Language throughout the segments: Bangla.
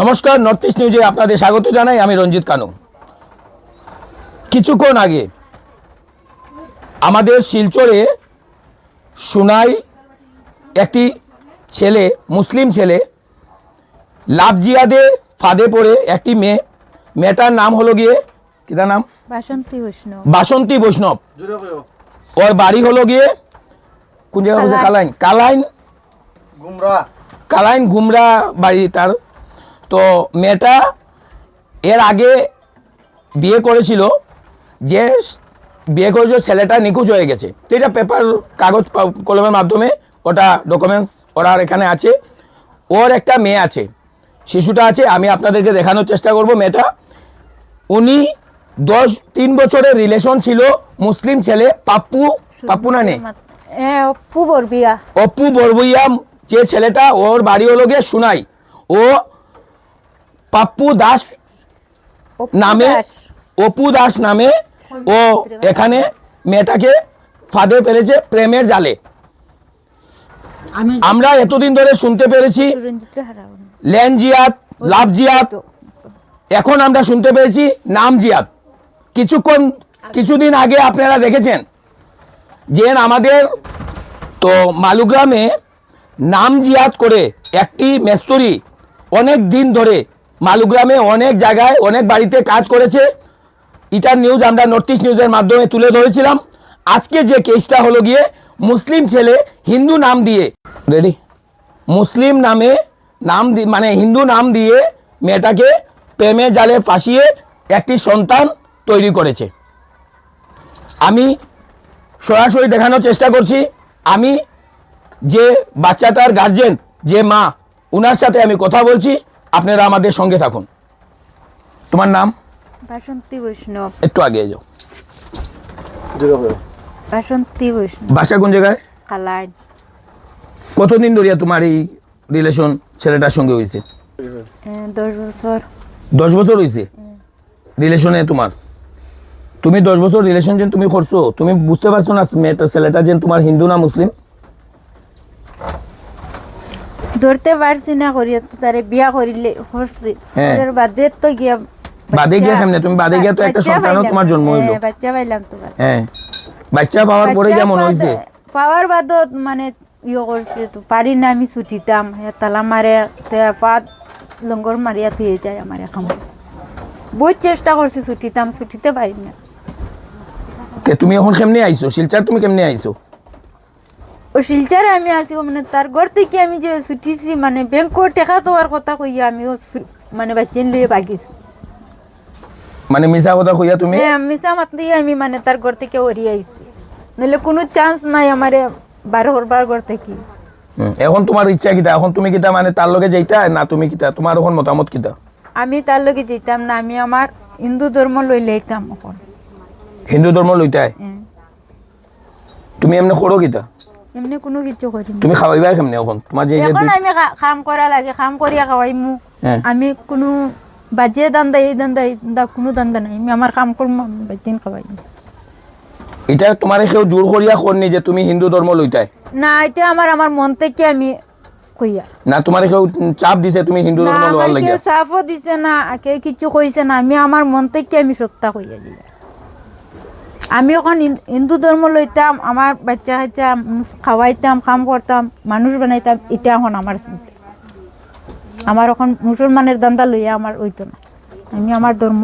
নমস্কার নর্থ ইস্ট নিউজে আপনাদের স্বাগত জানাই আমি রঞ্জিত কানু। কিছুক্ষণ আগে আমাদের শিলচরে সুনাই একটি ছেলে মুসলিম ছেলে লাভজিয়াদে ফাঁদে পড়ে একটি মেয়ে মেয়েটার নাম হলো গিয়ে কিতা নাম? বাসন্তী বৈষ্ণব। বাসন্তী বৈষ্ণব। ওর বাড়ি হলো গিয়ে কোন জায়গা কালাইন? কালাইন? গুমরা। কালাইন গুমরা বাড়ি তার। তো মেয়েটা এর আগে বিয়ে করেছিল যে বিয়ে করেছিল ছেলেটা নিখোঁজ হয়ে গেছে। তো এটা পেপার কাগজ কলমের মাধ্যমে ওটা ডকুমেন্টস ওরা এখানে আছে। ওর একটা মেয়ে আছে শিশুটা আছে আমি আপনাদেরকে দেখানোর চেষ্টা করব মেয়েটা। উনি দশ তিন বছরের রিলেশন ছিল মুসলিম ছেলে পাপ্পু পাপ্পু না নেই এ অপু বরবিয়া। অপু বরবইয়া যে ছেলেটা ওর বাড়ি হলো গিয়ে সুনাই। ও পাপ্পু দাস নামে অপু দাস নামে ও এখানে মেয়েটাকে ফাঁদে ফেলেছে প্রেমের জালে। আমরা এতদিন ধরে শুনতে পেরেছি ল্যান্ড জিয়াত লাভ জিয়াত এখন আমরা শুনতে পেরেছি নাম জিয়াত কিছুক্ষণ কিছুদিন আগে আপনারা দেখেছেন যে আমাদের তো মালুগ্রামে নাম জিয়াত করে একটি মেস্তরি অনেক দিন ধরে মালুগ্রামে অনেক জায়গায়, অনেক বাড়িতে কাজ করেছে। ইটার নিউজ আমরা নর্থ ইস্ট নিউজের মাধ্যমে তুলে ধরেছিলাম। আজকে যে কেসটা হলো গিয়ে মুসলিম ছেলে হিন্দু নাম দিয়ে, রেডি? মুসলিম নামে নাম মানে হিন্দু নাম দিয়ে মেয়েটাকে প্রেমে জালে ফাঁসিয়ে একটি সন্তান তৈরি করেছে। আমি সরাসরি দেখানোর চেষ্টা করছি, আমি যে বাচ্চাটার গার্জেন যে মা ওনার সাথে আমি কথা বলছি আপনারা আমাদের সঙ্গে থাকুন। তোমার নাম? বাসন্তী বৈষ্ণব। একটু আগে যাও বাসন্তী বৈষ্ণব। বাসা কোন জায়গায়? কালাইন। কতদিন ধরিয়া তোমার এই রিলেশন ছেলেটার সঙ্গে হয়েছে দশ বছর। দশ বছর হয়েছে রিলেশনে তোমার? তুমি দশ বছর রিলেশন যেন তুমি করছ তুমি বুঝতে পারছ না মেয়েটা ছেলেটা যেন তোমার হিন্দু না মুসলিম? ধরতে পারছি না করিয়া তো তারে বিয়া করিলে করছি হ্যাঁ। ওদের বাদে তো গিয়া বাদে গিয়া কেমনে? তুমি বাদে গিয়া তো একটা সন্তানও তোমার জন্ম হইল। হ্যাঁ, বাচ্চা পাইলাম তো বাদে। হ্যাঁ বাচ্চা পাওয়ার পরে যেমন হয়েছে পাওয়ার মানে ইয়ে তো পারি না আমি ছুটিতাম তালা মারে পাত লঙ্গর মারিয়া দিয়ে যায় আমার এখন বহুত চেষ্টা করছি ছুটিতাম ছুটিতে পারি না তুমি এখন কেমনে আইছো শিলচার তুমি কেমনে আইছো ও শিলচারে আমি আছি মানে তার ঘর থেকে আমি যে ছুটিছি মানে ব্যাংকর টেকা তোমার কথা কইয়া আমিও ছু- মানে বাচ্চেন লইয়ে বাগিছি মানে মিছা কথা কইয়া তুমি? হ্যাঁ মিশা মাতলি আমি মানে তার ঘর থেকে ওরি আইছি নইলে কোনো চান্স নাই আমারে বার করবার ঘর থেকে। এখন তোমার ইচ্ছা কিতা এখন তুমি কিতা মানে তার লগে যাইতা না তুমি কিতা তোমার এখন মতামত কিতা আমি তার লগে যেতাম না আমি আমার হিন্দু ধর্ম লই লইতাম এখন হিন্দু ধর্ম লইতাই। তুমি এমনি করো কিতা এমনি কোনো কিছু করি। তুমি খাওয়াইবা কেমনে এখন? তোমার যে এখন আমি কাম করা লাগে কাম করিয়া খাওয়াই মু হ্যাঁ। আমি কোনো বাজে দান্দা এই দান্দা এই দান্দা কোনো দান্দা নাই। আমি আমার কাম করব আমি বাজিন খাওয়াই এটা তোমার কেউ জোর করিয়া করনি যে তুমি হিন্দু ধর্ম লইতাই? না এটা আমার আমার মন থেকে আমি কইয়া। না তোমার কেউ চাপ দিছে তুমি হিন্দু ধর্ম লওয়ার লাগিয়া? সাফও দিছে না কেউ কিছু কইছে না। আমি আমার মন থেকে আমি সত্তা কইয়া দিই আমি এখন হিন্দু ধর্ম লইতাম আমার বাচ্চা কাচ্চা খাওয়াইতাম কাম করতাম মানুষ বানাইতাম এটা এখন আমার চিন্তা। আমার এখন মুসলমানের দান্দা লইয়া আমার হইতো না আমি আমার ধর্ম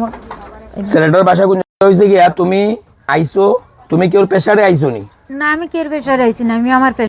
ছেলেটার বাসা কোন হয়েছে গিয়া তুমি আইছো তুমি কেউ পেশারে আইছো নি? না আমি কেউ পেশার আইছি না আমি আমার